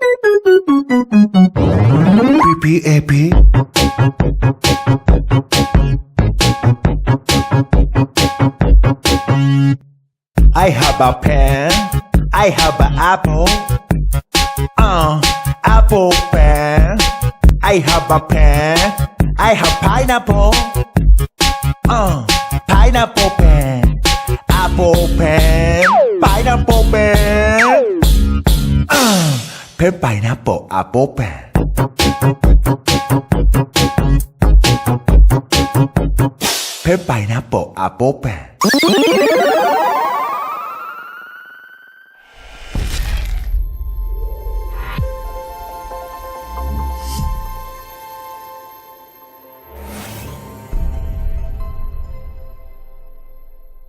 P P A P I have a pen. I have an apple. Uh apple pen. I have a pen. I have pineapple. Uh pineapple pen. Apple pen. Pineapple pen uh pen pineapple apple pen pen pineapple apple pen